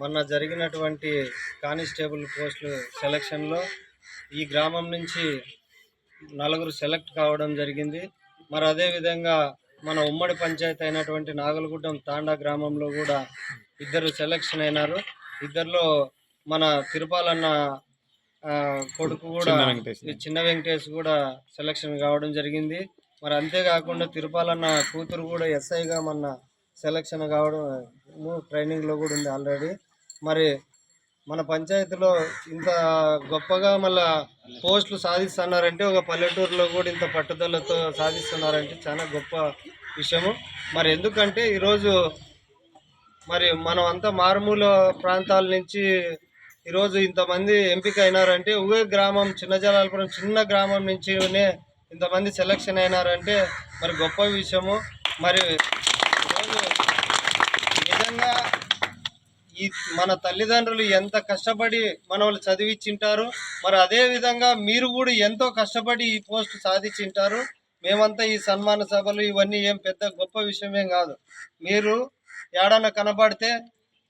మొన్న జరిగినటువంటి కానిస్టేబుల్ పోస్టులు సెలక్షన్లో ఈ గ్రామం నుంచి నలుగురు సెలెక్ట్ కావడం జరిగింది. మరి అదేవిధంగా మన ఉమ్మడి పంచాయతీ అయినటువంటి నాగలగుడ్డం తాండా గ్రామంలో కూడా ఇద్దరు సెలక్షన్ అయినారు. ఇద్దరిలో మన తిరుపాలన్న కొడుకు కూడా చిన్న వెంకటేష్. కూడా సెలక్షన్ కావడం జరిగింది. మరి అంతేకాకుండా తిరుపాలన్న కూతురు కూడా ఎస్ఐగా మన సెలక్షన్ కావడం ట్రైనింగ్లో కూడా ఉంది ఆల్రెడీ మరి మన పంచాయతీలో ఇంత గొప్పగా మళ్ళా పోస్టులు సాధిస్తున్నారంటే ఒక పల్లెటూరులో కూడా ఇంత పట్టుదలతో సాధిస్తున్నారంటే చాలా గొప్ప విషయము. మరి ఎందుకంటే ఈరోజు మరి మనం అంతా మారుమూల ప్రాంతాల నుంచి ఈరోజు ఇంతమంది ఎంపిక అయినారంటే ఉగే గ్రామం చిన్న జలాలపురం చిన్న గ్రామం నుంచినే ఇంతమంది సెలక్షన్ అయినారంటే మరి గొప్ప విషయము. మరి ఈరోజు ఈ మన తల్లిదండ్రులు ఎంత కష్టపడి మనల్ని చదివిచ్చింటారు చదివించింటారు మరి అదే విధంగా మీరు కూడా ఎంతో కష్టపడి ఈ పోస్ట్ సాధించింటారు మేమంతా ఈ సన్మాన సభలు ఇవన్నీ ఏం పెద్ద గొప్ప విషయమేం కాదు. మీరు ఏడన్నా కనబడితే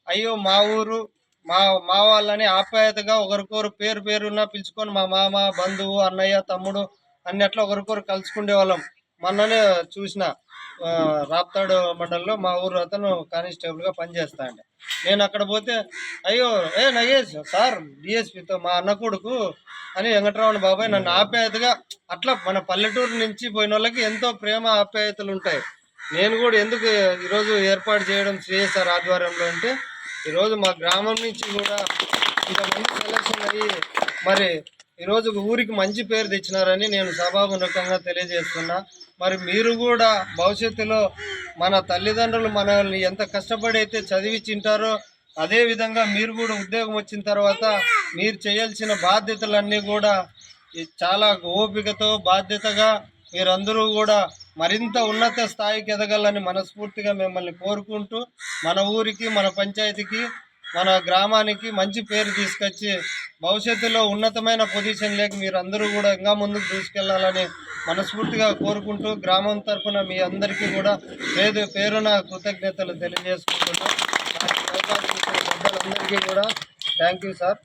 అయ్యో మా ఊరు మా మా వాళ్ళని ఆప్యాయతగా ఒకరికొరు పేరు పేరున పిలుచుకొని మా మామ బంధువు అన్నయ్య తమ్ముడు అన్నట్లు ఒకరికొరు కలుసుకునే వాళ్ళం. మొన్ననే చూసిన రాప్తాడు మండలంలో మా ఊరు అతను కానిస్టేబుల్గా పనిచేస్తాండే నేను అక్కడ పోతే అయ్యో ఏ నగేష్ సార్ డిఎస్పితో మా అన్న కొడుకు అని వెంకటరామణ బాబాయ్ నన్ను ఆప్యాయతగా అట్లా మన పల్లెటూరు నుంచి పోయిన వాళ్ళకి ఎంతో ప్రేమ ఆప్యాయతలు ఉంటాయి. నేను కూడా ఎందుకు ఈరోజు ఏర్పాటు చేయడం సిఎస్ఆర్ ఆధ్వర్యంలో అంటే ఈరోజు మా గ్రామం నుంచి కూడా ఇంతమంది సెలక్షన్ అయ్యి మరి ఈరోజు ఊరికి మంచి పేరు తెచ్చినారని నేను సభాముఖంగా తెలియజేస్తున్నా. మరి మీరు కూడా భవిష్యత్తులో మన తల్లిదండ్రులు మనల్ని ఎంత కష్టపడి అయితే చదివించింటారో చింటారో అదేవిధంగా మీరు కూడా ఉద్యోగం వచ్చిన తర్వాత మీరు చేయాల్సిన బాధ్యతలన్నీ కూడా ఈ చాలా ఓపికతో బాధ్యతగా మీరందరూ కూడా మరింత ఉన్నత స్థాయికి ఎదగాలని మనస్ఫూర్తిగా మిమ్మల్ని కోరుకుంటూ మన ఊరికి మన పంచాయతీకి మన గ్రామానికి మంచి పేరు తీసుకొచ్చి భవిష్యత్తులో ఉన్నతమైన పొజిషన్ లేక మీరు అందరూ కూడా ఇంకా ముందుకు దూసుకెళ్ళాలని మనస్ఫూర్తిగా కోరుకుంటూ గ్రామం తరఫున మీ అందరికీ కూడా పేరు పేరున కృతజ్ఞతలు తెలియజేసుకుంటున్నాం. అందరికీ కూడా థ్యాంక్ యూ సార్.